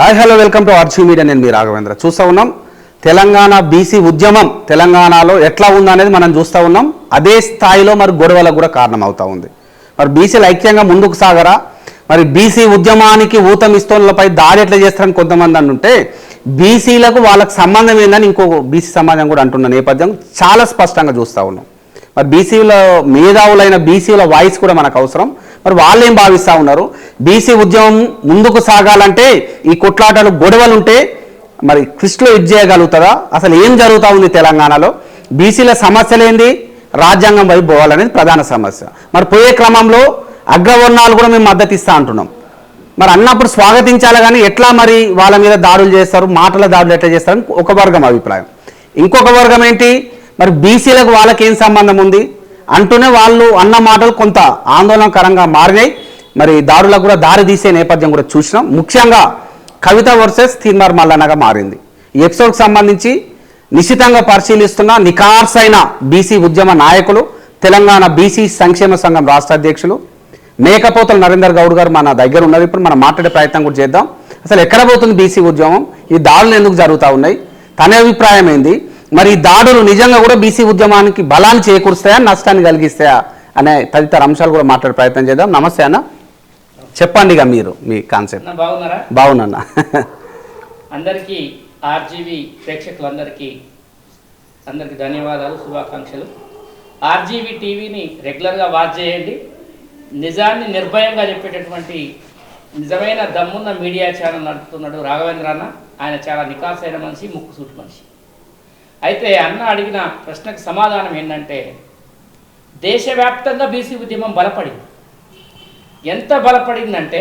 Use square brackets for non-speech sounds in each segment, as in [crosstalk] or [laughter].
Hi hello welcome to RG media. నేను మీ రాఘవేంద్ర. చూస్తూ ఉన్నాం. తెలంగాణ బీసీ ఉద్యమం తెలంగాణలో ఎట్లా ఉందనేది మనం చూస్తూ ఉన్నాం. అదే స్థాయిలో మరి గొడవలకు కూడా కారణం అవుతా ఉంది. మరి బీసీలు ఐక్యంగా ముందుకు సాగరా? మరి బీసీ ఉద్యమానికి ఊతమిస్తోన్లపై దాడి ఎట్లా చేస్తారని కొంతమంది అంటుంటే బీసీలకు వాళ్ళకి సంబంధం ఏందని ఇంకో బీసీ సమాజం కూడా అంటున్న నేపథ్యం చాలా స్పష్టంగా చూస్తూ ఉన్నాం. మరి బీసీల మేధావులైన బీసీల వాయిస్ కూడా మనకు అవసరం. మరి వాళ్ళు ఏం భావిస్తూ ఉన్నారు? బీసీ ఉద్యమం ముందుకు సాగాలంటే ఈ కొట్లాటలు గొడవలు ఉంటే మరి క్రిస్టులో ఇది చేయగలుగుతుందా అసలు ఏం జరుగుతూ ఉంది తెలంగాణలో? బీసీల సమస్యలేంది? రాజ్యాంగం వైపు పోవాలనేది ప్రధాన సమస్య. మరి పోయే క్రమంలో అగ్రవర్ణాలు కూడా మేము మద్దతు ఇస్తా అంటున్నాం. మరి అన్నప్పుడు స్వాగతించాలి కానీ ఎట్లా మరి వాళ్ళ మీద దాడులు చేస్తారు? మాటల దాడులు ఎట్లా చేస్తారని ఒక వర్గం అభిప్రాయం. ఇంకొక వర్గం ఏంటి? మరి బీసీలకు వాళ్ళకేం సంబంధం ఉంది? అంటూనే వాళ్ళు అన్న మాటలు కొంత ఆందోళనకరంగా మారినాయి. మరి దారులకు కూడా దారి తీసే నేపథ్యం కూడా చూసినాం. ముఖ్యంగా కవిత వర్సెస్ తీన్మార్ మల్లన్నగా మారింది. ఈ ఎపిసోడ్కి సంబంధించి నిశితంగా పరిశీలిస్తున్న నికార్సైన బీసీ ఉద్యమ నాయకులు తెలంగాణ బీసీ సంక్షేమ సంఘం రాష్ట్ర అధ్యక్షులు మేకపోతల నరేందర్ గౌడ్ గారు మన దగ్గర ఉన్నారు. ఇప్పుడు మనం మాట్లాడే ప్రయత్నం కూడా చేద్దాం. అసలు ఎక్కడ పోతుంది బీసీ ఉద్యమం? ఈ దాడులు ఎందుకు జరుగుతూ ఉన్నాయి? తన అభిప్రాయం ఏంది? మరి ఈ దాడులు నిజంగా కూడా బీసీ ఉద్యమానికి బలాన్ని చేకూరుస్తాయా నష్టాన్ని కలిగిస్తాయా అనే తదితర అంశాలు కూడా మాట్లాడే ప్రయత్నం చేద్దాం. నమస్తే అన్న. చెప్పండి ఇక మీరు మీ కాన్సెప్ట్ బాగున్నారా? బాగున్నా [laughs] అందరికీ ఆర్జీవి ప్రేక్షకులందరికీ అందరికీ ధన్యవాదాలు శుభాకాంక్షలు. ఆర్జీవి టీవీని రెగ్యులర్గా వాచ్ చేయండి. నిజాన్ని నిర్భయంగా చెప్పేటటువంటి నిజమైన దమ్మున్న మీడియా ఛానల్ నడుపుతున్నాడు రాఘవేంద్ర అన్న. ఆయన చాలా నికాసైన మనిషి ముక్కుసూటి మనిషి. అయితే అన్న అడిగిన ప్రశ్నకు సమాధానం ఏంటంటే దేశవ్యాప్తంగా బీసీ ఉద్యమం బలపడింది. ఎంత బలపడిందంటే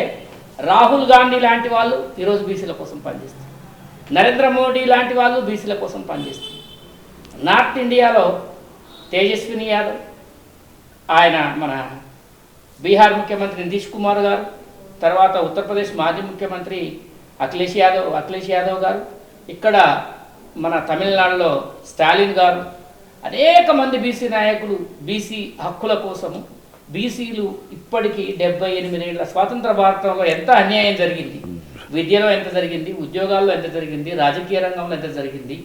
రాహుల్ గాంధీ లాంటి వాళ్ళు ఈరోజు బీసీల కోసం పనిచేస్తారు నరేంద్ర మోడీ లాంటి వాళ్ళు బీసీల కోసం పనిచేస్తారు నార్త్ ఇండియాలో తేజస్విని యాదవ్ ఆయన మన బీహార్ ముఖ్యమంత్రి నితీష్ కుమార్ గారు తర్వాత ఉత్తరప్రదేశ్ మాజీ ముఖ్యమంత్రి అఖిలేష్ యాదవ్ అఖిలేష్ యాదవ్ గారు ఇక్కడ మన తమిళనాడులో స్టాలిన్ గారు అనేక మంది బీసీ నాయకులు బీసీ హక్కుల కోసము బీసీలు ఇప్పటికీ డెబ్బై ఏళ్ళ స్వాతంత్ర భారతంలో ఎంత అన్యాయం జరిగింది విద్యలో ఎంత జరిగింది ఉద్యోగాల్లో ఎంత జరిగింది రాజకీయ రంగంలో ఎంత జరిగింది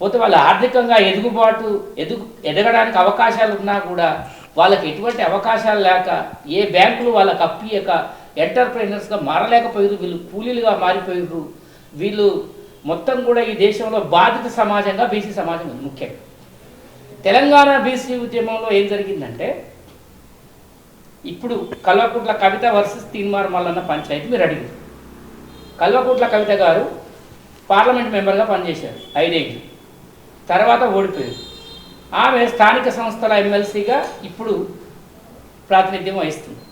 పోతే వాళ్ళ ఆర్థికంగా ఎదుగుబాటు ఎదుగు ఎదగడానికి అవకాశాలు ఉన్నా కూడా వాళ్ళకి ఎటువంటి అవకాశాలు లేక ఏ బ్యాంకులు వాళ్ళకి అప్పియక ఎంటర్ప్రైనర్స్గా మారలేకపోయారు వీళ్ళు కూలీలుగా మారిపోయారు వీళ్ళు మొత్తం కూడా ఈ దేశంలో బాధిత సమాజంగా బీసీ సమాజం ఉంది ముఖ్యంగా తెలంగాణ బీసీ ఉద్యమంలో ఏం జరిగిందంటే ఇప్పుడు కల్వకుంట్ల కవిత వర్సెస్ తీన్మార్ మల్లన్న పంచాయతీ మీరు అడిగారు. కల్వకుంట్ల కవిత గారు పార్లమెంట్ మెంబర్గా పనిచేశారు ఐదేళ్ళు. తర్వాత ఓడిపోయారు. ఆమె స్థానిక సంస్థల ఎమ్మెల్సీగా ఇప్పుడు ప్రాతినిధ్యం వహిస్తుంది.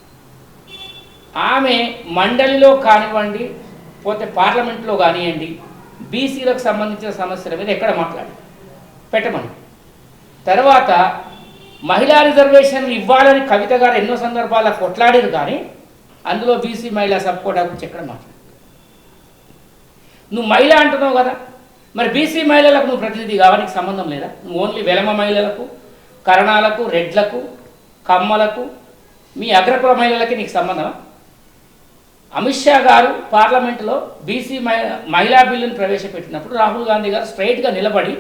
ఆమె మండలిలో కానివ్వండి పోతే పార్లమెంట్లో కానివ్వండి బీసీలకు సంబంధించిన సమస్యల మీద ఎక్కడ మాట్లాడి? పెట్టమని. తర్వాత మహిళా రిజర్వేషన్లు ఇవ్వాలని కవిత గారు ఎన్నో సందర్భాల్లో కొట్లాడారు కానీ అందులో బీసీ మహిళా సబ్ కోటా గురించి ఎక్కడ మాట్లాడు? నువ్వు మహిళ అంటున్నావు కదా. మరి బీసీ మహిళలకు నువ్వు ప్రతినిధి కావడానికి సంబంధం లేదా? నువ్వు ఓన్లీ వెలమ మహిళలకు కరణాలకు రెడ్లకు కమ్మలకు మీ అగ్రకుల మహిళలకి నీకు సంబంధమా? అమిత్ షా గారు పార్లమెంట్లో బీసీ మహిళా బిల్లును ప్రవేశపెట్టినప్పుడు రాహుల్ గాంధీ గారు స్ట్రైట్గా నిలబడి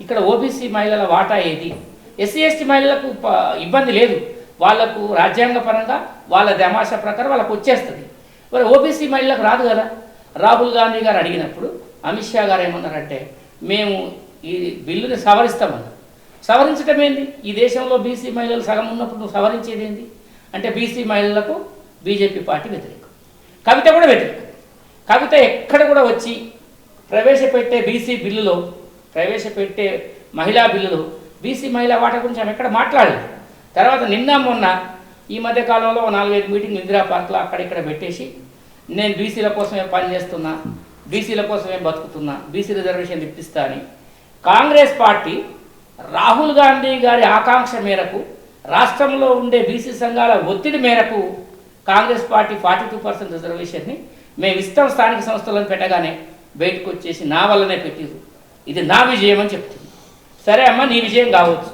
ఇక్కడ ఓబీసీ మహిళల వాటా ఏది? ఎస్సీ ఎస్టీ మహిళలకు ప- ఇబ్బంది లేదు. వాళ్ళకు రాజ్యాంగపరంగా వాళ్ళ దమాష ప్రకారం వాళ్ళకు వచ్చేస్తుంది. మరి ఓబీసీ మహిళలకు రాదు కదా. రాహుల్ గాంధీ గారు అడిగినప్పుడు అమిత్ షా గారు ఏమన్నారంటే మేము ఈ బిల్లుని సవరిస్తామన్నారు సవరించడం ఏంది? ఈ దేశంలో బీసీ మహిళలు సగం ఉన్నప్పుడు నువ్వు సవరించేది ఏంది? అంటే బీసీ మహిళలకు బీజేపీ పార్టీ వ్యతిరేకం. కవిత కూడా వ్యతిరేకం కవిత ఎక్కడ కూడా వచ్చి ప్రవేశపెట్టే బీసీ బిల్లులో ప్రవేశపెట్టే మహిళా బిల్లులో బీసీ మహిళా వాటా గురించి ఆమె ఎక్కడ మాట్లాడలేదు. తర్వాత నిన్న మొన్న ఈ మధ్య కాలంలో నాలుగైదు మీటింగ్లు ఇందిరా పార్క్లో అక్కడిక్కడ పెట్టేసి నేను బీసీల కోసమే పనిచేస్తున్నా బీసీల కోసమే బతుకుతున్నా బీసీ రిజర్వేషన్ ఇప్పిస్తా అని కాంగ్రెస్ పార్టీ రాహుల్ గాంధీ గారి ఆకాంక్ష మేరకు రాష్ట్రంలో ఉండే బీసీ సంఘాల ఒత్తిడి మేరకు Congress party forty two percent రిజర్వేషన్ని మేము ఇస్తాం స్థానిక సంస్థలను పెట్టగానే బయటకు వచ్చేసి నా వల్లనే పెట్టిరు ఇది నా విజయం అని చెప్తుంది. సరే అమ్మ నీ విజయం కావచ్చు.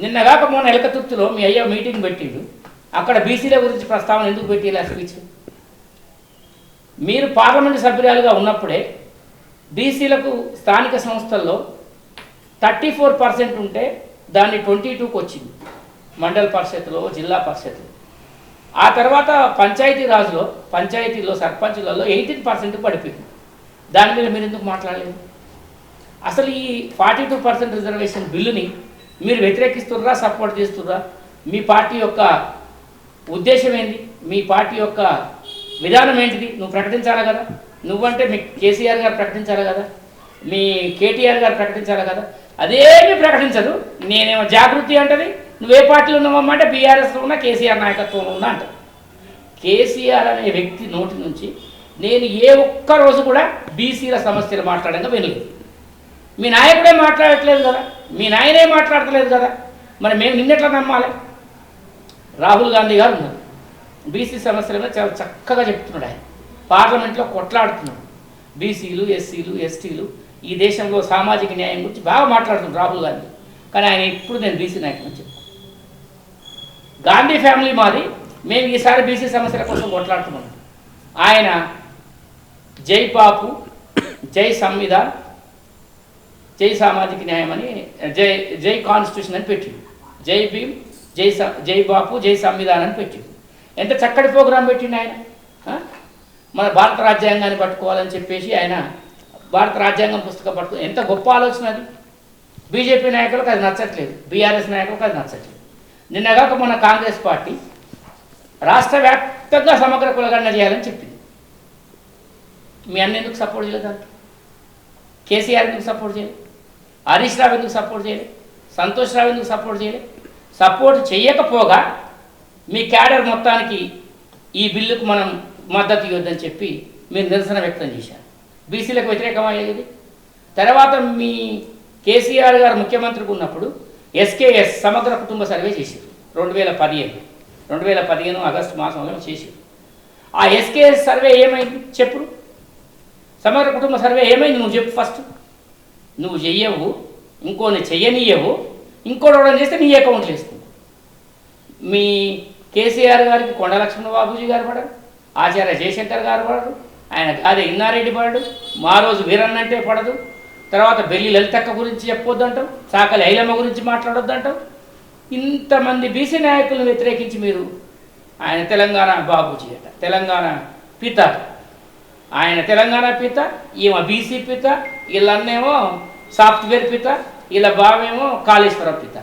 నిన్నగాక మొన్న ఎలకతుర్తిలో మీ అయ్య మీటింగ్ పెట్టిండు. అక్కడ బీసీల గురించి ప్రస్తావన ఎందుకు పెట్టిలా స్పీచ్? మీరు పార్లమెంటు సభ్యురాలుగా ఉన్నప్పుడే బీసీలకు స్థానిక సంస్థల్లో థర్టీ ఫోర్ పర్సెంట్ ఉంటే దాన్ని ట్వంటీ టూకి వచ్చింది. మండల పరిషత్లో జిల్లా పరిషత్లో ఆ తర్వాత పంచాయతీ రాజులో పంచాయతీలో సర్పంచులలో ఎయిటీన్ పర్సెంట్ పడిపోయింది. దాని మీద మీరు ఎందుకు మాట్లాడలేదు? అసలు ఈ ఫార్టీ టూ పర్సెంట్ రిజర్వేషన్ బిల్లుని మీరు వ్యతిరేకిస్తుర్రా సపోర్ట్ చేస్తుర్రా? మీ పార్టీ యొక్క ఉద్దేశం ఏంటి మీ పార్టీ యొక్క విధానం ఏంటిది? నువ్వు ప్రకటించాలి కదా? నువ్వంటే మీ కేసీఆర్ గారు ప్రకటించాలి కదా? మీ కేటీఆర్ గారు ప్రకటించాలి కదా? అదేమి ప్రకటించదు. నేనేమో జాగృతి అంటది నువ్వే పార్టీలో ఉన్నావమ్మా బీఆర్ఎస్లో ఉన్నా కేసీఆర్ నాయకత్వంలో ఉన్నా అంట. కేసీఆర్ అనే వ్యక్తి నోటి నుంచి నేను ఏ ఒక్క రోజు కూడా బీసీల సమస్యలు మాట్లాడంగా వినలేదు. మీ నాయకుడే మాట్లాడట్లేదు కదా మీ నాయనే మాట్లాడట్లేదు కదా మరి మేము నిన్నెట్లా నమ్మాలి? రాహుల్ గాంధీ గారు ఉన్నారు. బీసీ సమస్యల మీద చాలా చక్కగా చెప్తున్నాడు ఆయన. పార్లమెంట్లో కొట్లాడుతున్నాడు. బీసీలు ఎస్సీలు ఎస్టీలు ఈ దేశంలో సామాజిక న్యాయం గురించి బాగా మాట్లాడుతున్నాడు రాహుల్ గాంధీ. కానీ ఆయన ఇప్పుడు నేను బీసీ నాయకుని చెప్పు గాంధీ ఫ్యామిలీ మాది. మేము ఈసారి బీసీ సమస్యల కోసం కొట్లాడుతున్నాం. ఆయన జై పాపు జై సంవిధాన్ జై సామాజిక న్యాయం అని జై జై కాన్స్టిట్యూషన్ అని పెట్టిండు. జై భీమ్ జై స జై బాపు జై సంవిధానం అని పెట్టిండు. ఎంత చక్కటి ప్రోగ్రాం పెట్టింది ఆయన? మన భారత రాజ్యాంగాన్ని పట్టుకోవాలని చెప్పేసి ఆయన భారత రాజ్యాంగం పుస్తకం పట్టుకో ఎంత గొప్ప ఆలోచన అది. బీజేపీ నాయకులకు అది నచ్చట్లేదు. బీఆర్ఎస్ నాయకులకు అది నచ్చట్లేదు. నిన్నగాక మన కాంగ్రెస్ పార్టీ రాష్ట్ర వ్యాప్తంగా సమగ్ర కులగణన చేయాలని చెప్పింది. మీ అన్న ఎందుకు సపోర్ట్ చేయలేదు దానికి కేసీఆర్ ఎందుకు సపోర్ట్ చేయలేదు? హరీష్ రావు ఎందుకు సపోర్ట్ చేయలేదు? సంతోష్ రావు ఎందుకు సపోర్ట్ చేయలేదు? సపోర్ట్ చేయకపోగా మీ క్యాడర్ మొత్తానికి ఈ బిల్లుకు మనం మద్దతు ఇవ్వద్దని చెప్పి మీరు నిరసన వ్యక్తం చేశారు. బీసీలకు వ్యతిరేకమయ్యేది తర్వాత మీ కేసీఆర్ గారు ముఖ్యమంత్రికి ఉన్నప్పుడు ఎస్కేఎస్ సమగ్ర కుటుంబ సర్వే చేశారు రెండు వేల పదిహేను. రెండు వేల పదిహేను ఆగస్టు మాసంలో చేశారు ఆ ఎస్కేఎస్ సర్వే ఏమైంది? చెప్పు. సమగ్ర కుటుంబ సర్వే ఏమైంది? నువ్వు చెప్పు ఫస్ట్. నువ్వు చెయ్యవు. ఇంకోని చెయ్యనీయవు. ఇంకోటి చేస్తే నీ అకౌంట్లు వేస్తుంది మీ కేసీఆర్ గారికి కొండ లక్ష్మణ బాబూజీ గారు పడరు. ఆచార్య జయశంకర్ గారు పడరు. ఆయన అదే ఇన్నారెడ్డి పడడు. మా రోజు వీరన్నంటే పడదు. తర్వాత బెల్లి లలితక్క గురించి చెప్పొద్దు అంటాం సాకలి ఐలమ్మ గురించి మాట్లాడొద్దు అంటాం ఇంతమంది బీసీ నాయకులను వ్యతిరేకించి మీరు ఆయన తెలంగాణ బాబూజీ అట తెలంగాణ పిత. ఆయన తెలంగాణ పిత ఈమె బీసీ పిత వీళ్ళన్నేమో సాఫ్ట్వేర్ పిత వీళ్ళ బావేమో కాళేశ్వరం పిత.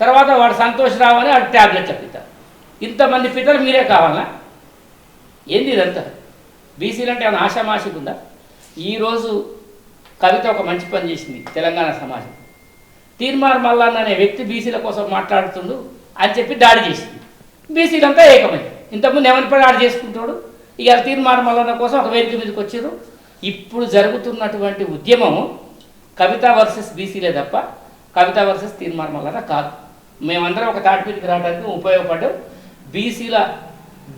తర్వాత వాడు సంతోష్ రావు అని వాడు ట్యాబ్లెట్ల పిత. ఇంతమంది పితలు మీరే కావాలా? ఏంది ఇదంతా? బీసీలు అంటే ఏమైనా ఆశామాషిక ఉందా ఈరోజు కవిత ఒక మంచి పని చేసింది తెలంగాణ సమాజం. తీర్మార్ మల్లన్న అనే వ్యక్తి బీసీల కోసం మాట్లాడుతుండు అని చెప్పి దాడి చేసింది. బీసీలంతా ఏకమైంది ఇంతకుముందు ఏమని దాడి చేసుకుంటాడు? ఇక తీర్మార్ మల్లన్న కోసం ఒక వేదిక మీదకి వచ్చారు. ఇప్పుడు జరుగుతున్నటువంటి ఉద్యమము కవిత వర్సెస్ బీసీలే తప్ప కవిత వర్సెస్ తీర్మార్ మల్లన్న కాదు. మేమందరం ఒక తాటి మీదకి రావడానికి ఉపయోగపడ్డాం. బీసీల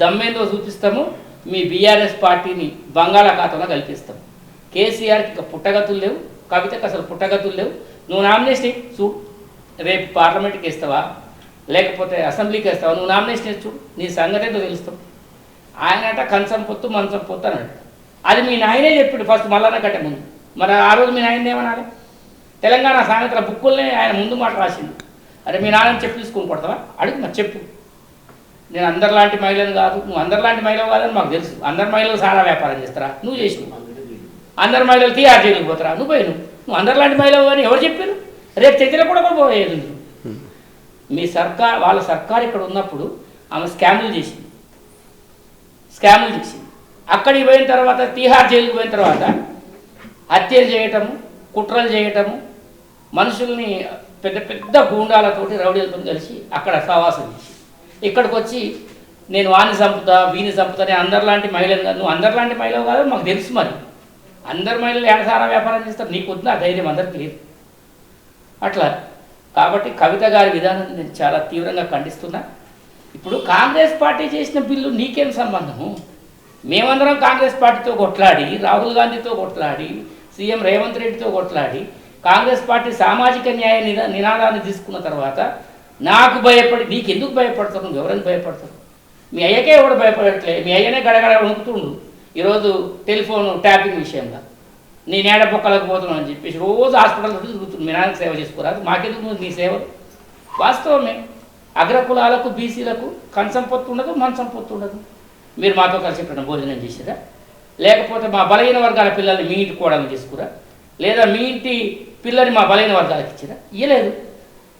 దమ్మేందో చూపిస్తాము. మీ బీఆర్ఎస్ పార్టీని బంగాళాఖాతంలో కల్పిస్తాం. కేసీఆర్కి ఇక పుట్టగతులు లేవు. కవితకు అసలు పుట్టగతులు లేవు. నువ్వు నామినేషన్ చూ. రేపు పార్లమెంట్కి ఇస్తావా లేకపోతే అసెంబ్లీకి వేస్తావా? నువ్వు నామినేషన్ చూడు నీ సంగతి తెలుస్తావు. ఆయన ఆయనట కంచం పొత్తు మంచం పొత్తు అని అది మీ నాయనే చెప్పిండు ఫస్ట్ మల్లన్న కట్టే ముందు. మరి ఆ రోజు మీ నాయన ఏమనాలి? తెలంగాణ సాయంత్రం బుక్కుల్నే ఆయన ముందు మాట రాసిండు. అరే మీ నాన్న చెప్పి తీసుకొని కొడతావా అడుగు మరి చెప్పు. నేను అందరిలాంటి మహిళను కాదు నువ్వు అందరిలాంటి మహిళ కాదని మాకు తెలుసు. అందరి మహిళలు సారా వ్యాపారం చేస్తారా? నువ్వు చేసినావు. అందరి మహిళలు తీఆర్ జైలుకి పోతారా? నువ్వు పోయినావు నువ్వు. అందరిలాంటి మహిళలు అని ఎవరు చెప్పారు? రేపు చర్చలో కూడా పోయేది నువ్వు. మీ సర్కార్ వాళ్ళ సర్కార్ ఇక్కడ ఉన్నప్పుడు ఆమె స్కాములు చేసింది. స్కాములు చేసింది. అక్కడికి పోయిన తర్వాత తీహార్ జైలుకి పోయిన తర్వాత హత్యలు చేయటము కుట్రలు చేయటము మనుషుల్ని పెద్ద పెద్ద గూండాలతోటి రౌడీలతో కలిసి అక్కడ సహవాసం చేసి ఇక్కడికి వచ్చి నేను వాని చంపుతా వీని చంపుతా నేను అందరిలాంటి మహిళలు కాదు నువ్వు అందరిలాంటి మహిళలు కాదు మాకు తెలుసు మరి. అందరి మహిళలు ఏడసారా వ్యాపారం చేస్తారు. నీకు వద్దు? ఆ ధైర్యం అందరికి లేదు. అట్లా. కాబట్టి కవిత గారి విధానం నేను చాలా తీవ్రంగా ఖండిస్తున్నా. ఇప్పుడు కాంగ్రెస్ పార్టీ చేసిన బిల్లు నీకేం సంబంధము? మేమందరం కాంగ్రెస్ పార్టీతో కొట్లాడి రాహుల్ గాంధీతో కొట్లాడి సీఎం రేవంత్ రెడ్డితో కొట్లాడి కాంగ్రెస్ పార్టీ సామాజిక న్యాయ నినా నినాదాన్ని తీసుకున్న తర్వాత నాకు భయపడి నీకెందుకు భయపడతావు? నువ్వు ఎవరైనా భయపడతావు? మీ అయ్యకే ఎవడు భయపడట్లే? మీ అయ్యనే గడగడ వణుకుతుండు. ఈరోజు టెలిఫోన్ ట్యాపింగ్ విషయంలో. నేను ఏడ పొక్కలకు పోతున్నాను అని చెప్పేసి రోజు హాస్పిటల్ చుట్టూ తిరుగుతుంది. మీ నాన్నకి సేవ చేసుకోరాదు మాకెందుకు నీ సేవలు వాస్తవమే. అగ్రకులాలకు బీసీలకు కంచం పొత్తు ఉండదు మంచం పొత్తు ఉండదు. మీరు మాతో కలిసి ఎప్పుడైనా భోజనం చేసిరా లేకపోతే మా బలహీన వర్గాల పిల్లల్ని మీ ఇంటి కోడలు తీసుకురా లేదా మీ ఇంటి పిల్లని మా బలహీన వర్గాలకు ఇచ్చిరా? ఇయ్యలేదు.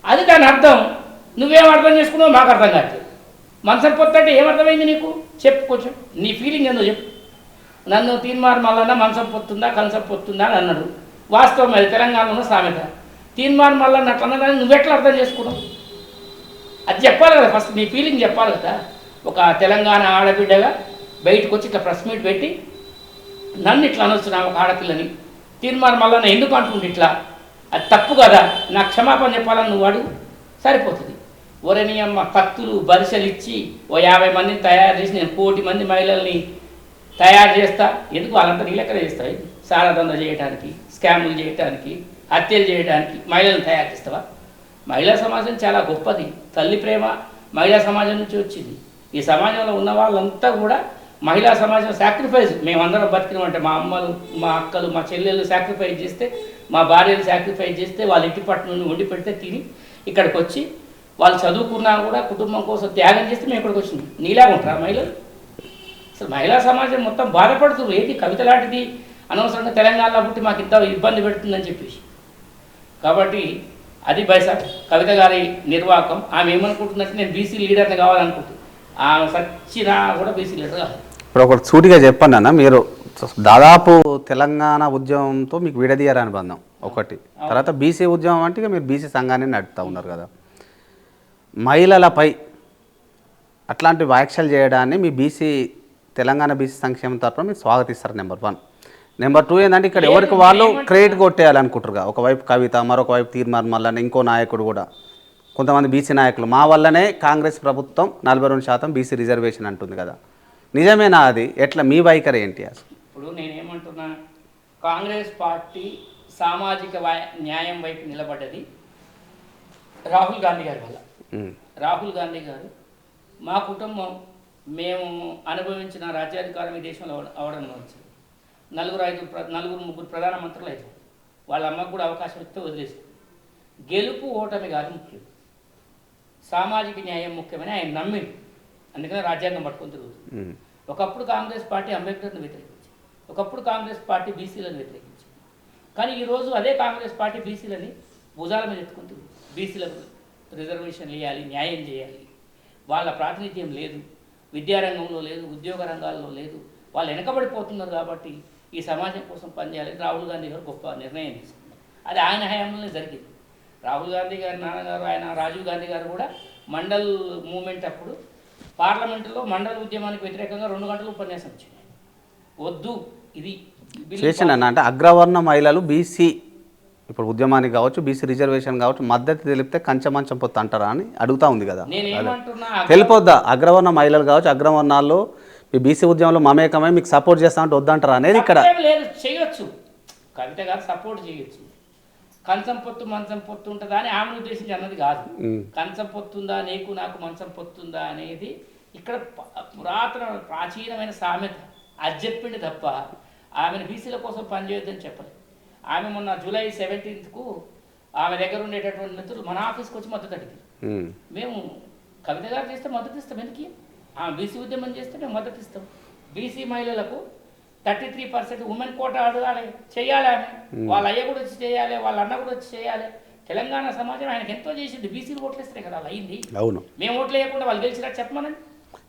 అది దాని అర్థం. నువ్వేం అర్థం చేసుకున్నావు మాకు అర్థం కావట్లేదు. మనసం పొత్తు అంటే ఏమర్థమైంది నీకు? చెప్పు కొంచెం. నీ ఫీలింగ్ ఏందో చెప్పు. నన్ను తీన్మార్ మల్లన్న మంచం పొత్తుందా కంచం పొత్తుందా అని అన్నాడు. వాస్తవం అది తెలంగాణలో ఉన్న సామెత. తీన్మార్ మల్లన్న అట్లా అన్నదాన్ని నువ్వెట్లా అర్థం చేసుకున్నావు? అది చెప్పాలి కదా ఫస్ట్ నీ ఫీలింగ్ చెప్పాలి కదా. ఒక తెలంగాణ ఆడబిడ్డగా బయటకు వచ్చి ఇట్లా ప్రెస్ మీట్ పెట్టి నన్ను ఇట్లా అనొచ్చున్నా ఒక ఆడపిల్లని? తీర్మార్ మళ్ళీ ఎందుకు అంటుండి ఇట్లా? అది తప్పు కదా నాకు క్షమాపణ చెప్పాలని నువ్వు అడుగు. సరిపోతుంది. ఒరని అమ్మ కత్తులు బరిసెలు ఇచ్చి ఓ యాభై మందిని తయారు చేసి నేను కోటి మంది మహిళల్ని తయారు చేస్తా. ఎందుకు వాళ్ళంతా నీళ్ళెక్కడ చేస్తాయి? సారదంద చేయడానికి స్కాములు చేయడానికి హత్యలు చేయడానికి మహిళలను తయారు చేస్తావా? మహిళా సమాజం చాలా గొప్పది. తల్లి ప్రేమ మహిళా సమాజం నుంచి వచ్చింది. ఈ సమాజంలో ఉన్న వాళ్ళంతా కూడా మహిళా సమాజం సాక్రిఫైస్ మేమందరం బతికినామంటే మా అమ్మలు మా అక్కలు మా చెల్లెళ్ళు సాక్రిఫైస్ చేస్తే మా భార్యలు సాక్రిఫైస్ చేస్తే వాళ్ళ ఇంటి పట్టు వండి పెడితే తిని ఇక్కడికి వచ్చి వాళ్ళు చదువుకున్నా కూడా కుటుంబం కోసం త్యాగం చేస్తే మేము ఇక్కడికి వచ్చినాం. నీలా ఉంటారా మహిళలు? అసలు మహిళా సమాజం మొత్తం బాధపడుతుంది. ఏంటి కవిత లాంటిది? అనవసరంగా తెలంగాణలో పుట్టి మాకు ఇంత ఇబ్బంది పెడుతుందని చెప్పేసి. కాబట్టి అది బైసా కవిత గారి నిర్వాహకం ఆమె ఏమనుకుంటుందంటే నేను బీసీ లీడర్ని కావాలనుకుంటుంది. ఆమె సచ్చినా కూడా బీసీ లీడర్ కాదు. ఇప్పుడు ఒకటి సూటిగా చెప్పండి అన్న. మీరు దాదాపు తెలంగాణ ఉద్యమంతో మీకు విడదీయారు అనుబంధం ఒకటి. తర్వాత బీసీ ఉద్యమం అంటే మీరు బీసీ సంఘాన్ని నడుపుతూ ఉన్నారు కదా. మహిళలపై అట్లాంటి వ్యాఖ్యలు చేయడాన్ని మీ బీసీ తెలంగాణ బీసీ సంక్షేమం తరఫున మీరు స్వాగతిస్తారు నెంబర్ వన్ నెంబర్ టూ ఏంటంటే ఇక్కడ ఎవరికి వాళ్ళు క్రెడిట్ కొట్టేయాలనుకుంటారు కదా. ఒకవైపు కవిత మరొక వైపు తీర్మార్ మల్లన్న ఇంకో నాయకుడు కూడా. కొంతమంది బీసీ నాయకులు. మా వల్లనే కాంగ్రెస్ ప్రభుత్వం నలభై రెండు శాతం బీసీ రిజర్వేషన్ అంటుంది కదా. నిజమేనా అది? ఎట్లా? మీ వైఖరి ఏంటి అసలు? ఇప్పుడు నేనేమంటున్నా కాంగ్రెస్ పార్టీ సామాజిక న్యాయం వైపు నిలబడ్డది రాహుల్ గాంధీ గారి వల్ల. రాహుల్ గాంధీ గారు మా కుటుంబం మేము అనుభవించిన రాజ్యాధికారం ఈ దేశంలో అవడ- వచ్చింది నలుగురు ఐదు నలుగురు ముగ్గురు ప్రధానమంత్రులు అవుతారు వాళ్ళ అమ్మకు కూడా అవకాశం ఇస్తే వదిలేస్తారు గెలుపు ఓటమి కాదు ముఖ్యం. సామాజిక న్యాయం ముఖ్యమని ఆయన నమ్మిండు. అందుకనే రాజ్యాంగం పట్టుకొని తిరుగుతుంది ఒకప్పుడు కాంగ్రెస్ పార్టీ అంబేద్కర్ని వ్యతిరేకించింది. ఒకప్పుడు కాంగ్రెస్ పార్టీ బీసీలను వ్యతిరేకించింది. కానీ ఈరోజు అదే కాంగ్రెస్ పార్టీ బీసీలని భుజాల మీద ఎత్తుకుంటుంది బీసీలకు రిజర్వేషన్లు ఇవ్వాలి న్యాయం చేయాలి. వాళ్ళ ప్రాతినిధ్యం లేదు. విద్యారంగంలో లేదు ఉద్యోగ రంగాల్లో లేదు. వాళ్ళు వెనకబడిపోతున్నారు కాబట్టి ఈ సమాజం కోసం పనిచేయాలి రాహుల్ గాంధీ గారు గొప్ప నిర్ణయం తీసుకున్నారు. అది ఆయన హయాంలోనే జరిగింది. రాహుల్ గాంధీ గారి నాన్నగారు ఆయన రాజీవ్ గాంధీ గారు కూడా మండల్ మూమెంట్ అప్పుడు పార్లమెంటులో మండల ఉద్యమానికి వ్యతిరేకంగా రెండు గంటలు ఉపన్యాసం ఇచ్చింది వద్దు ఇది చేసిన అంటే అగ్రవర్ణ మహిళలు బీసీ ఇప్పుడు ఉద్యమానికి కావచ్చు బీసీ రిజర్వేషన్ కావచ్చు మద్దతు తెలిపితే కంచమంచం పొత్తు అంటారా అని అడుగుతా ఉంది కదా. తెలిపొద్దా? అగ్రవర్ణ మహిళలు కావచ్చు అగ్రవర్ణాల్లో మీ బీసీ ఉద్యమంలో మమేకమై మీకు సపోర్ట్ చేస్తా అంటే వద్దంటారా అనేది ఇక్కడ. చేయొచ్చు. కవిత గారు సపోర్ట్ చేయొచ్చు. కంచం పొత్తు మంచం పొత్తు ఉంటుందా అని ఆమెను ఉద్దేశించి అన్నది కాదు. కంచం పొత్తుందా నీకు నాకు మంచం పొత్తుందా అనేది ఇక్కడ పురాతన ప్రాచీనమైన సామెత. అది చెప్పింది తప్ప ఆమెను బీసీల కోసం పనిచేయొద్దని చెప్పలేదు. ఆమె మొన్న జూలై సెవెంటీన్త్కు ఆమె దగ్గర ఉండేటటువంటి మిత్రులు మన ఆఫీస్కి వచ్చి మద్దతు అడిగారు. మేము కవిత గారు చేస్తే మద్దతు ఇస్తాం ఎందుకు? ఆమె బీసీ ఉద్యమం చేస్తే మేము మద్దతు ఇస్తాం. బీసీ మహిళలకు thirty three percent women quota అడగాలి చేయాలి ఆమె. వాళ్ళ అయ్య కూడా వచ్చి చేయాలి వాళ్ళ అన్న కూడా వచ్చి చేయాలి. తెలంగాణ సమాజం ఆయనకి ఎంతో చేసింది బీసీలు ఓట్లేస్తే కదా అలా అయింది. అవును. మేము ఓట్లు వేయకుండా వాళ్ళు గెలిచినట్టు చెప్పమనండి.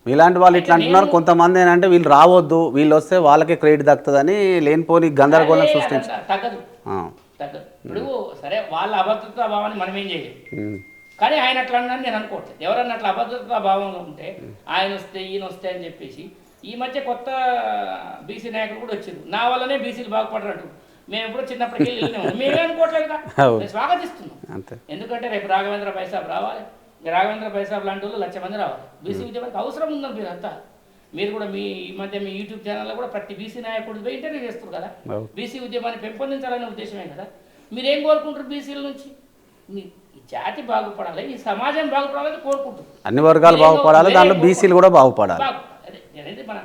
మీలాంటి వాళ్ళు ఇట్లా అంటున్నారు. కొంతమంది ఏంటంటే వీళ్ళు రావద్దు వీళ్ళు వస్తే వాళ్ళకే క్రెడిట్ దక్కుతుందని లేనిపోని గందరగోళం అదే సృష్టించి అదంతా తగ్గదు. ఆ, తగ్గదు. ఇప్పుడు సరే వాళ్ళ అభద్రతా భావాన్ని మనం ఏం చేయలేము ఉమ్, కానీ ఆయన అట్లా అన్నాను నేను అనుకోవట్లేదు. ఎవరన్నా అట్లా అభద్రతా భావంలో ఉంటే ఆయన వస్తే ఈయన వస్తే అని చెప్పేసి ఈ మధ్య కొత్త బీసీ నాయకులు కూడా వచ్చారు. నా వల్లనే బీసీలు బాగుపడరంటు మేము ఎప్పుడో చిన్నప్పటికీ వెళ్ళినాము. మేమే అనుకోవట్లేదు [laughs] స్వాగతిస్తున్నాం. ఎందుకంటే రేపు రాఘవేంద్ర పైసాబ్ రావాలి. రాఘవేంద్ర పైసాబ్ లాంటి వాళ్ళు లక్ష మంది రావాలి. బీసీ ఉద్యమానికి అవసరం ఉందని మీరు అంతా మీరు కూడా మీ ఈ మధ్య మీ యూట్యూబ్ ఛానల్లో కూడా ప్రతి బీసీ నాయకుడు పోయి ఇంటర్వ్యూ చేస్తారు కదా. బీసీ ఉద్యమాన్ని పెంపొందించాలనే ఉద్దేశమే కదా. మీరేం కోరుకుంటారు బీసీల నుంచి? జాతి బాగుపడాలి ఈ సమాజం బాగుపడాలని కోరుకుంటారు. అన్ని వర్గాలు బాగుపడాలి దాంట్లో బీసీలు కూడా బాగుపడాలి. బాగు- అదే మన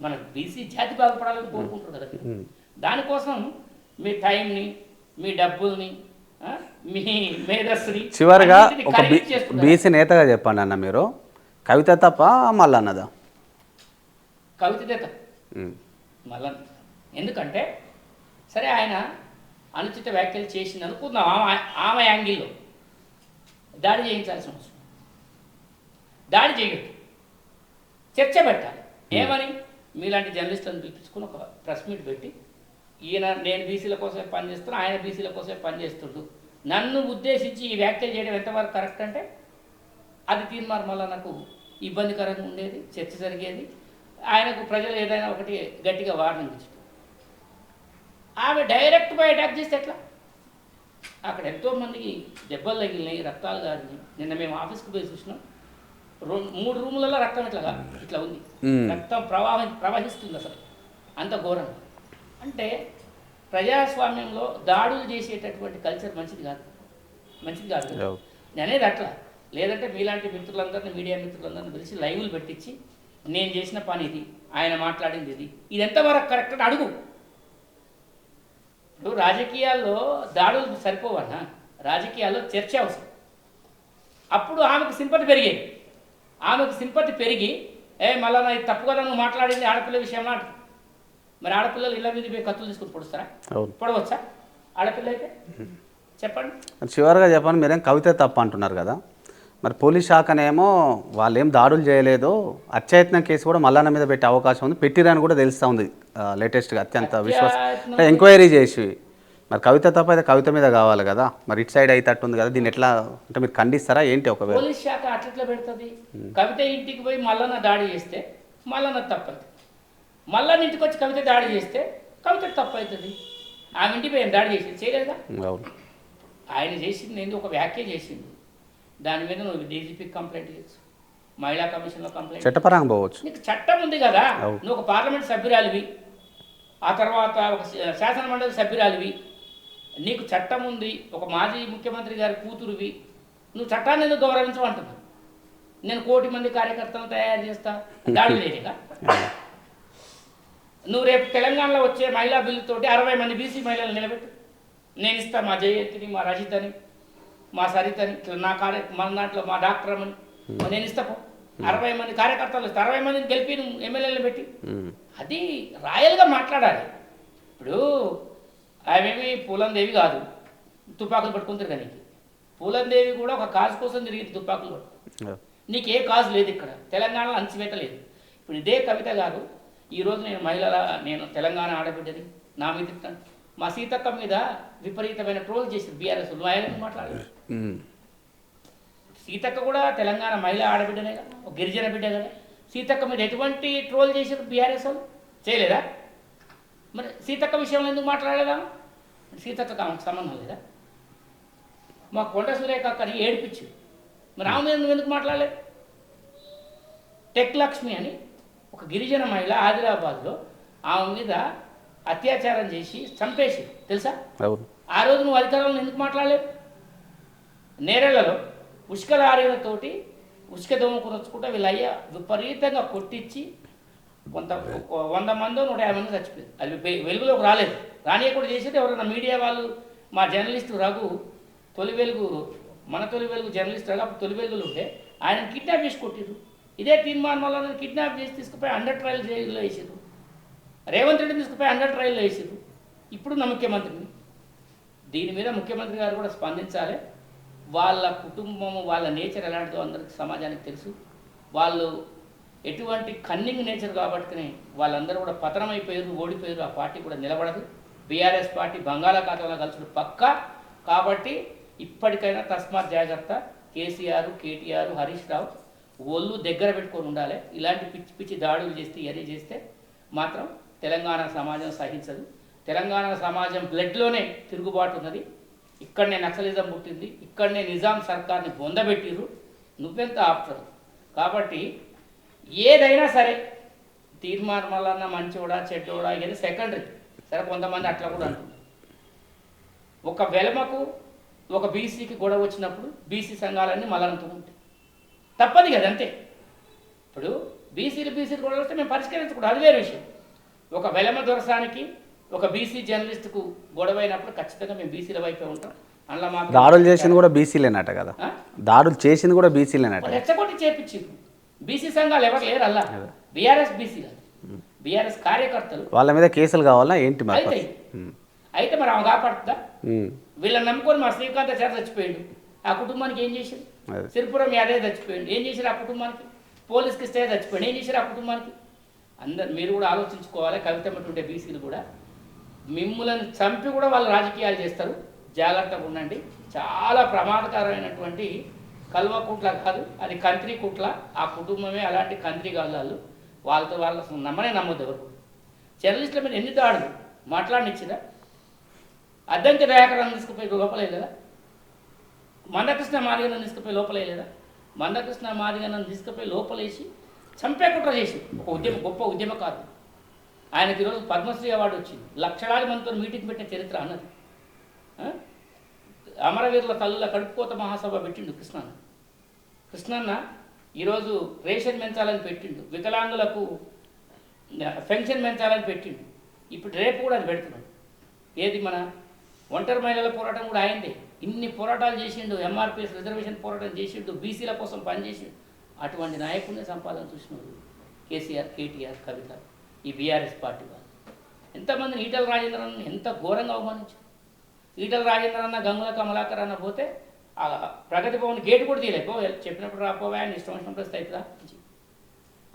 మన బీసీ జాతి బాగుపడాలని కోరుకుంటారు కదా. దానికోసం మీ టైంని మీ డబ్బుల్ని మేధస్సుని చివరిగా ఒక. బీసీ నేతగా చెప్పండి అన్న మీరు. కవిత తప్ప మళ్ళీ అన్నదా కవిత చేత. మళ్ళా ఎందుకంటే సరే ఆయన అనుచిత వ్యాఖ్యలు చేసింది అనుకుందాం ఆమె ఆమె యాంగిల్లో దాడి చేయించాల్సిన అవసరం. దాడి చేయొద్దు. చర్చ పెట్టాలి. ఏమని? మీలాంటి జర్నలిస్టులను పిలిపించుకుని ఒక ప్రెస్ మీట్ పెట్టి ఈయన నేను బీసీల కోసమే పనిచేస్తున్నా ఆయన బీసీల కోసమే పనిచేస్తుండు. నన్ను ఉద్దేశించి ఈ వ్యాఖ్యలు చేయడం ఎంతవరకు కరెక్ట్ అంటే అది తీర్మానం వల్ల నాకు ఇబ్బందికరంగా ఉండేది చర్చ జరిగేది. ఆయనకు ప్రజలు ఏదైనా ఒకటి గట్టిగా వార్నింగ్ ఇచ్చారు. ఆమె డైరెక్ట్ బై అటాక్ చేస్తే ఎట్లా? అక్కడ ఎంతో మందికి దెబ్బలు తగిలినాయి రక్తాలు గారినాయి నిన్న మేము ఆఫీస్కి పోయి చూసినాం. రెండు మూడు రూములలో రక్తం ఇట్లా ఇట్లా ఉంది. రక్తం ప్రవాహం ప్రవహిస్తుంది అసలు. అంత ఘోరంగా. అంటే ప్రజాస్వామ్యంలో దాడులు చేసేటటువంటి కల్చర్ మంచిది కాదు. మంచిది కాదు కదా. అవును. నేను అనేది అట్లా. లేదంటే మీలాంటి మిత్రులందరినీ మీడియా మిత్రులందరినీ పిలిచి లైవ్లు పెట్టించి నేను చేసిన పని ఇది ఆయన మాట్లాడింది ఇది. ఇది ఎంతవరకు కరెక్ట్ అని అడుగు. ఇప్పుడు రాజకీయాల్లో దాడులు సరిపోవన్నా రాజకీయాల్లో చర్చ అవసరం. అప్పుడు ఆమెకు సింపతి పెరిగేది. ఆమెకు సింపతి పెరిగి ఏ మళ్ళా ఇది తప్పు కదా నువ్వు మాట్లాడింది ఆడపిల్ల విషయంలో అంట మరి ఆడపిల్లలు ఇళ్ళ మీద పోయి కత్తులు తీసుకుని పొడుస్తారా? పొడవచ్చా? ఆడపిల్ల అయితే చెప్పండి. మరి చివరిగా చెప్పండి మీరేం కవిత తప్ప అంటున్నారు కదా. మరి పోలీస్ శాఖనేమో వాళ్ళు ఏం దాడులు చేయలేదు అత్యయత్నం కేసు కూడా మల్లన్న మీద పెట్టే అవకాశం ఉంది పెట్టిరని కూడా తెలుస్తూ ఉంది లేటెస్ట్గా అత్యంత విశ్వాస ఎంక్వైరీ చేసి. మరి కవిత తప్ప అయితే కవిత మీద కావాలి కదా మరి ఇటు సైడ్ అయితే ఉంది కదా దీన్ని ఎట్లా అంటే మీరు ఖండిస్తారా ఏంటి ఒకవేళ? పోలీస్ శాఖ అట్లట్లా పెడుతుంది? కవిత ఇంటికి పోయి మల్లన్న దాడి చేస్తే మల్లన్న తప్పవుతుంది మల్లన్న ఇంటికి వచ్చి కవిత దాడి చేస్తే కవిత తప్పు అవుతుంది ఆమె ఇంటికి ఏం దాడి చేసింది. చేయలేదుగా ఆయన చేసింది ఏంది? ఒక వ్యాఖ్య చేసింది. దాని మీద నువ్వు డీజీపీకి కంప్లైంట్ చేయొచ్చు. మహిళా కమిషన్లో కంప్లైంట్ చట్టపరంగా పోవచ్చు. నీకు చట్టం ఉంది కదా. నువ్వు ఒక పార్లమెంట్ సభ్యురాలివి. ఆ తర్వాత ఒక శాసనమండలి సభ్యురాలివి. నీకు చట్టం ఉంది. ఒక మాజీ ముఖ్యమంత్రి గారి కూతురువి. నువ్వు చట్టాన్ని ఎందుకు గౌరవించమంటున్నావు? నేను కోటి మంది కార్యకర్తలను తయారు చేస్తా. దాడులు చేయక [laughs] నువ్వు రేపు తెలంగాణలో వచ్చే మహిళా బిల్లుతోటి అరవై మంది బీసీ మహిళలు నిలబెట్టు. నేను ఇస్తా మా జయంతిని మా రజితని మా సరితని నా కార్య మన దాంట్లో మా డాక్టర్ అమ్మని. నేను ఇస్తా పో. అరవై మంది కార్యకర్తలు అరవై మందిని గెలిపి నువ్వు ఎమ్మెల్యేలు పెట్టి. అది రాయల్గా మాట్లాడాలి. ఇప్పుడు ఆమెమి పూలందేవి కాదు. తుపాకులు పట్టుకుని తిరగనీకి పూలందేవి కూడా ఒక కాజు కోసం తిరిగి తుపాకులు నీకు ఏ కాజు లేదు ఇక్కడ. తెలంగాణలో అంచివేత లేదు. ఇప్పుడు ఇదే కవిత గారు ఈరోజు నేను మహిళల నేను తెలంగాణ ఆడబిడ్డని నా మీద మా సీతక్క మీద విపరీతమైన ట్రోల్ చేసింది బీఆర్ఎస్ ఆయన మాట్లాడారు. సీతక్క కూడా తెలంగాణ మహిళా ఆడబిడ్డనే కదా ఒక గిరిజన బిడ్డ కదా. సీతక్క మీద ఎటువంటి ట్రోల్ చేసారు బీఆర్ఎస్ వాళ్ళు? చేయలేదా? మరి సీతక్క విషయంలో ఎందుకు మాట్లాడలేదా? సీతక్క సంబంధం లేదా? మా కొండ సురేఖ అక్కని ఏడిపించి మరి ఆమె ఎందుకు మాట్లాడలేదు? టెక్ లక్ష్మి అని ఒక గిరిజన మహిళ ఆదిలాబాద్లో ఆమె మీద అత్యాచారం చేసి చంపేసి తెలుసా? ఆ రోజు నువ్వు అధికారంలో ఎందుకు మాట్లాడలేదు నేరేళ్ళలో ఉష్క లారీలతోటి ఉష్క దోమకు నొచ్చుకుంటే వీళ్ళ అయ్య విపరీతంగా కొట్టించి కొంత వంద మందో నూట యాభై మంది చచ్చిపోయారు అది వెలుగులోకి రాలేదు. రానియకుండా చేసేది ఎవరైనా మీడియా వాళ్ళు? మా జర్నలిస్ట్ రఘు తొలి వెలుగు మన తొలి వెలుగు జర్నలిస్ట్ రఘు అప్పుడు తొలి వెలుగులు ఉంటే ఆయన కిడ్నాప్ చేసి కొట్టిరు ఇదే తీర్మానం వల్ల కిడ్నాప్ చేసి తీసుకుపోయి అండర్ ట్రయల్ జైల్లో వేసారు రేవంత్ రెడ్డిని తీసుకుపోయి అండర్ ట్రయల్లో వేసారు ఇప్పుడు నా ముఖ్యమంత్రిని. దీని మీద ముఖ్యమంత్రి గారు కూడా స్పందించాలి. వాళ్ళ కుటుంబం వాళ్ళ నేచర్ ఎలాంటిదో అందరికి సమాజానికి తెలుసు. వాళ్ళు ఎటువంటి కన్నింగ్ నేచర్ కాబట్టి వాళ్ళందరూ కూడా పతనమైపోయారు ఓడిపోయారు ఆ పార్టీ కూడా నిలబడదు. బీఆర్ఎస్ పార్టీ బంగాళాఖాతంలో కలుసుడు పక్క. కాబట్టి ఇప్పటికైనా తస్మాత్ జాగ్రత్త. కేసీఆర్ కేటీఆర్ హరీష్ రావు ఒళ్ళు దగ్గర పెట్టుకొని ఉండాలి. ఇలాంటి పిచ్చి పిచ్చి దాడులు చేస్తే ఇవన్నీ చేస్తే మాత్రం తెలంగాణ సమాజం సహించదు. తెలంగాణ సమాజం బ్లడ్లోనే తిరుగుబాటు ఉన్నది. ఇక్కడనే నక్సలిజం పుట్టింది. ఇక్కడనే నిజాం సర్కార్ని బొందబెట్టిర్రు నువ్వెంత ఆపుతారు కాబట్టి ఏదైనా సరే తీర్మానం వలన మంచోడా చెడ్డోడా ఇది సెకండరీ. సరే కొంతమంది అట్లా కూడా అంటున్నారు. ఒక వెలమకు ఒక బీసీకి గొడవ వచ్చినప్పుడు బీసీ సంఘాలన్నీ మలంతో ఉంటాయి. తప్పదు కదా అంతే. ఇప్పుడు బీసీలు బీసీలు కూడా వస్తే మేము పరిష్కరించకూడదు అది వేరే విషయం. ఒక వెలమ దొరసానికి ఒక బీసీ జర్నలిస్ట్కు గొడవైనప్పుడు ఖచ్చితంగా మేము బీసీల వైపే ఉంటాం. అందులో మాత్రం దాడులు చేసింది కూడా బీసీలేనట కదా? దాడులు చేసింది కూడా బీసీలేనట రెచ్చగొట్టి చేపించారు బీసీ సంఘాలు ఎవరు లేరు అల్లా బీఆర్ఎస్ బీసీలు బీఆర్ఎస్ కార్యకర్తలు. వాళ్ళ మీద కేసులు కావాలా ఏంటి మరి అయితే అయితే మరి ఆమె కాపాడుతుందా. వీళ్ళని నమ్ముకొని మా శ్రీకాంత్ చారి చచ్చిపోయాడు. ఆ కుటుంబానికి ఏం చేశారు అదే. సిరిపురం యాదవ్ చచ్చిపోయింది ఏం చేశారు ఆ కుటుంబానికి? పోలీస్కి ఇస్తే చచ్చిపోయింది ఏం చేశారు ఆ కుటుంబానికి? అందరు మీరు కూడా ఆలోచించుకోవాలి. కవితమ్మటుండే బీసీలు కూడా మిమ్ములను చంపి కూడా వాళ్ళు రాజకీయాలు చేస్తారు. జాగ్రత్తగా ఉండండి. చాలా ప్రమాదకరమైనటువంటి కల్వకుట్ల కాదు అది కంత్రి కుట్ల. ఆ కుటుంబమే అలాంటి కంత్రి గల్లాలు వాళ్ళతో వాళ్ళ నమ్మనే నమ్మొద్దు ఎవరు. జర్నలిస్టుల మీద ఎన్ని దాడులు? మాట్లాడినిచ్చిందా అద్దంకి దయాకరాన్ని తీసుకుపోయి కదా మందకృష్ణ మాదిగలను తీసుకుపోయి లోపలేయలేదా మందకృష్ణ మాదిగలను తీసుకుపోయి లోపలేసి చంపే కుట్ర చేసి ఒక ఉద్యమ గొప్ప ఉద్యమకారుడు. ఆయనకి ఈరోజు పద్మశ్రీ అవార్డు వచ్చింది. లక్షలాది మందితో మీటింగ్ పెట్టిన చరిత్ర అన్నది. అమరవీరుల తల్లుల కడుపుకోత మహాసభ పెట్టిండు కృష్ణన్న. కృష్ణన్న ఈరోజు రేషన్ పెంచాలని పెట్టిండు. వికలాంగులకు పెన్షన్ పెంచాలని పెట్టిండు. ఇప్పుడు రేపు కూడా అది పెడుతున్నాడు. ఏది మన ఒంటరి మహిళల పోరాటం కూడా అయింది. ఇన్ని పోరాటాలు చేసిండు ఎంఆర్పిఎస్ రిజర్వేషన్ పోరాటం చేసిండు బీసీల కోసం పనిచేసిండు అటువంటి నాయకుడిని సంపాదన చూసినారు కేసీఆర్ కేటీఆర్ కవిత ఈ బీఆర్ఎస్ పార్టీ వాళ్ళు. ఎంతమందిని ఈటల రాజేంద్రన్ ఎంత ఘోరంగా అవమానించారు. ఈటల రాజేంద్ర అన్న గంగుల కమలాకర్ అన్న పోతే ఆ ప్రగతి భవన్ గేటు కూడా తీయలేపో చెప్పినప్పుడు రాపోవా ఆయన ఇష్టం వచ్చినప్పుడు వస్తే అవుతుందా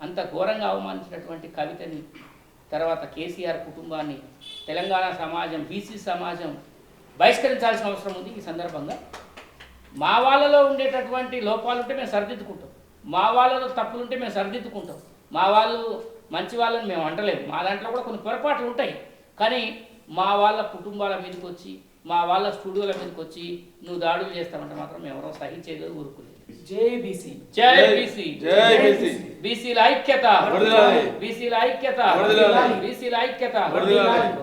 అంత ఘోరంగా అవమానించినటువంటి కవితని తర్వాత కేసీఆర్ కుటుంబాన్ని తెలంగాణ సమాజం బీసీ సమాజం బహిష్కరించాల్సిన అవసరం ఉంది ఈ సందర్భంగా. మా వాళ్ళలో ఉండేటటువంటి లోపాలు ఉంటే మేము సరిదిద్దుకుంటాం. మా వాళ్ళలో తప్పులు ఉంటే మేము సరిదిద్దుకుంటాం. మా వాళ్ళు మంచి వాళ్ళని మేము అంటలేము. మా దాంట్లో కూడా కొన్ని పొరపాట్లు ఉంటాయి. కానీ మా వాళ్ళ కుటుంబాల మీదకి వచ్చి మా వాళ్ళ స్టూడియోల మీదకి వచ్చి నువ్వు దాడులు చేస్తామంటే మాత్రం మేము ఎవరో సహించేది ఊరుకులేదు. బీసీల ఐక్యత. బీసీల ఐక్యత. బీసీల ఐక్యత.